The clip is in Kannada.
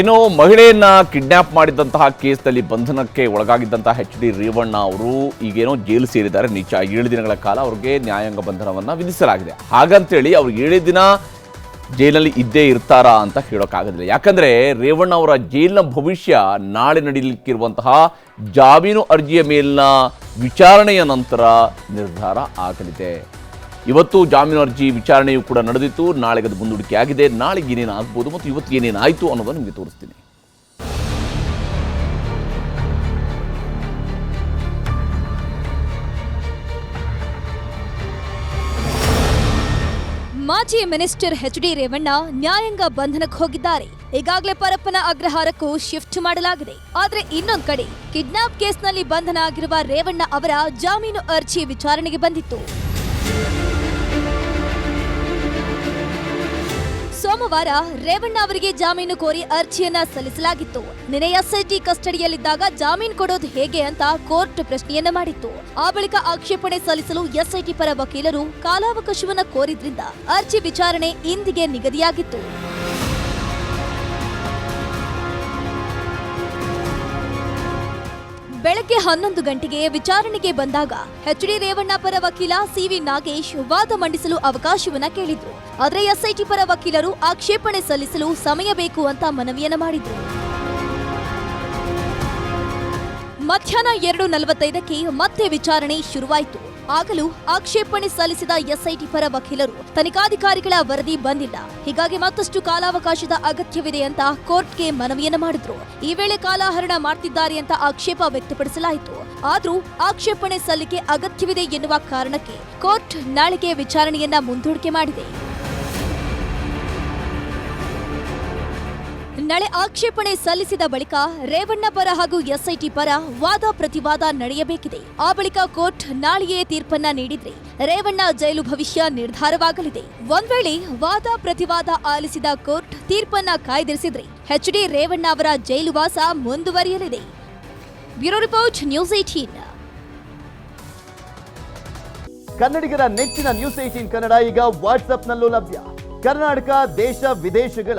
ಇನ್ನು ಮಹಿಳೆಯನ್ನ ಕಿಡ್ನಾಪ್ ಮಾಡಿದಂತಹ ಕೇಸ್ನಲ್ಲಿ ಬಂಧನಕ್ಕೆ ಒಳಗಾಗಿದ್ದಂತಹ ಹೆಚ್ ಡಿ ರೇವಣ್ಣ ಅವರು ಈಗೇನೋ ಜೈಲು ಸೇರಿದ್ದಾರೆ. ನಿಜ, ಏಳು ದಿನಗಳ ಕಾಲ ಅವ್ರಿಗೆ ನ್ಯಾಯಾಂಗ ಬಂಧನವನ್ನ ವಿಧಿಸಲಾಗಿದೆ. ಹಾಗಂತೇಳಿ ಅವ್ರು ಏಳು ದಿನ ಜೈಲಲ್ಲಿ ಇದ್ದೇ ಇರ್ತಾರಾ ಅಂತ ಹೇಳೋಕ್ಕಾಗೋದಿಲ್ಲ. ಯಾಕಂದ್ರೆ ರೇವಣ್ಣ ಅವರ ಜೈಲಿನ ಭವಿಷ್ಯ ನಾಳೆ ನಡೀಲಿಕ್ಕಿರುವಂತಹ ಜಾಮೀನು ಅರ್ಜಿಯ ಮೇಲಿನ ವಿಚಾರಣೆಯ ನಂತರ ನಿರ್ಧಾರ ಆಗಲಿದೆ. ಇವತ್ತು ಜಾಮೀನು ಅರ್ಜಿ ವಿಚಾರಣೆಯು ಕೂಡ ನಡೆದಿತ್ತು. ನಾಳೆಗೆ ಅದು ಮುಂದೂಡಿಕೆ ಆಗಿದೆ ನಾಳೆಗೆ ಏನೇನು ಆಗ್ಬೋದು ಮತ್ತು ಇವತ್ತು ಏನೇನಾಯಿತು ಅನ್ನೋದನ್ನು ನಿಮಗೆ ತೋರಿಸ್ತೀನಿ. ಮಾಜಿ ಮಿನಿಸ್ಟರ್ ಎಚ್ ಡಿ ರೇವಣ್ಣ ನ್ಯಾಯಾಂಗ ಬಂಧನಕ್ಕೆ ಹೋಗಿದ್ದಾರೆ. ಈಗಾಗಲೇ ಪರಪ್ಪನ ಅಗ್ರಹಾರಕ್ಕೂ ಶಿಫ್ಟ್ ಮಾಡಲಾಗಿದೆ. ಆದ್ರೆ ಇನ್ನೊಂದು ಕಡೆ ಕಿಡ್ನಾಪ್ ಕೇಸ್ನಲ್ಲಿ ಬಂಧನ ಆಗಿರುವ ರೇವಣ್ಣ ಅವರ ಜಾಮೀನು ಅರ್ಜಿ ವಿಚಾರಣೆಗೆ ಬಂದಿತ್ತು. ಸೋಮವಾರ ರೇವಣ್ಣ ಅವರಿಗೆ ಜಾಮೀನು ಕೋರಿ ಅರ್ಜಿಯನ್ನ ಸಲ್ಲಿಸಲಾಗಿತ್ತು. ನಿನ್ನೆ ಎಸ್ಐಟಿ ಕಸ್ಟಡಿಯಲ್ಲಿದ್ದಾಗ ಜಾಮೀನು ಕೊಡೋದು ಹೇಗೆ ಅಂತ ಕೋರ್ಟ್ ಪ್ರಶ್ನೆಯನ್ನ ಮಾಡಿತ್ತು. ಆ ಬಳಿಕ ಆಕ್ಷೇಪಣೆ ಸಲ್ಲಿಸಲು ಎಸ್ಐಟಿ ಪರ ವಕೀಲರು ಕಾಲಾವಕಾಶವನ್ನ ಕೋರಿದ್ರಿಂದ ಅರ್ಜಿ ವಿಚಾರಣೆ ಇಂದಿಗೆ ನಿಗದಿಯಾಗಿತ್ತು. ಬೆಳಗ್ಗೆ ಹನ್ನೊಂದು ಗಂಟೆಗೆ ವಿಚಾರಣೆಗೆ ಬಂದಾಗ ಎಚ್ ಡಿ ರೇವಣ್ಣ ಪರ ವಕೀಲ ಸಿವಿ ನಾಗೇಶ್ ವಾದ ಮಂಡಿಸಲು ಅವಕಾಶವನ್ನ ಕೇಳಿದ್ರು. ಆದರೆ ಎಸ್ಐಟಿ ಪರ ವಕೀಲರು ಆಕ್ಷೇಪಣೆ ಸಲ್ಲಿಸಲು ಸಮಯ ಬೇಕು ಅಂತ ಮನವಿಯನ್ನ ಮಾಡಿದ್ರು. ಮಧ್ಯಾಹ್ನ ಎರಡು ನಲವತ್ತೈದಕ್ಕೆ ಮತ್ತೆ ವಿಚಾರಣೆ ಶುರುವಾಯಿತು. ಆಗಲೂ ಆಕ್ಷೇಪಣೆ ಸಲ್ಲಿಸಿದ ಎಸ್ಐಟಿ ಪರ ವಕೀಲರು ತನಿಖಾಧಿಕಾರಿಗಳ ವರದಿ ಬಂದಿಲ್ಲ. ಹೀಗಾಗಿ ಮತ್ತಷ್ಟು ಕಾಲಾವಕಾಶದ ಅಗತ್ಯವಿದೆ ಅಂತ ಕೋರ್ಟ್ಗೆ ಮನವಿಯನ್ನ ಮಾಡಿದ್ರು. ಈ ವೇಳೆ ಕಾಲಹರಣ ಮಾಡ್ತಿದ್ದಾರೆ ಅಂತ ಆಕ್ಷೇಪ ವ್ಯಕ್ತಪಡಿಸಲಾಯಿತು. ಆದ್ರೂ ಆಕ್ಷೇಪಣೆ ಸಲ್ಲಿಕೆ ಅಗತ್ಯವಿದೆ ಎನ್ನುವ ಕಾರಣಕ್ಕೆ ಕೋರ್ಟ್ ನಾಳೆಗೆ ವಿಚಾರಣೆಯನ್ನ ಮುಂದೂಡಿಕೆ ಮಾಡಿದೆ. ನಾಳೆ ಆಕ್ಷೇಪಣೆ ಸಲ್ಲಿಸಿದ ಬಳಿಕ ರೇವಣ್ಣ ಪರ ಹಾಗೂ ಎಸ್ಐಟಿ ಪರ ವಾದ ಪ್ರತಿವಾದ ನಡೆಯಬೇಕಿದೆ. ಆ ಬಳಿಕ ಕೋರ್ಟ್ ನಾಳೆಯೇ ತೀರ್ಪನ್ನ ನೀಡಿದ್ರೆ ರೇವಣ್ಣ ಜೈಲು ಭವಿಷ್ಯ ನಿರ್ಧಾರವಾಗಲಿದೆ. ಒಂದ್ ವೇಳೆ ವಾದ ಪ್ರತಿವಾದ ಆಲಿಸಿದ ಕೋರ್ಟ್ ತೀರ್ಪನ್ನ ಕಾಯ್ದಿರಿಸಿದ್ರೆ ಎಚ್ ಡಿ ರೇವಣ್ಣ ಅವರ ಜೈಲುವಾಸ ಮುಂದುವರಿಯಲಿದೆ. ಬ್ಯೂರೋ ರಿಪೋರ್ಟ್, ನ್ಯೂಸ್ ಏಟೀನ್ ಕನ್ನಡಿಗರ ನೆಚ್ಚಿನ ನ್ಯೂಸ್ ಏಟೀನ್ ಕನ್ನಡ ಈಗ ವಾಟ್ಸ್ಆಪ್ನಲ್ಲೂ ಲಭ್ಯ. ಕರ್ನಾಟಕ, ದೇಶ, ವಿದೇಶಗಳ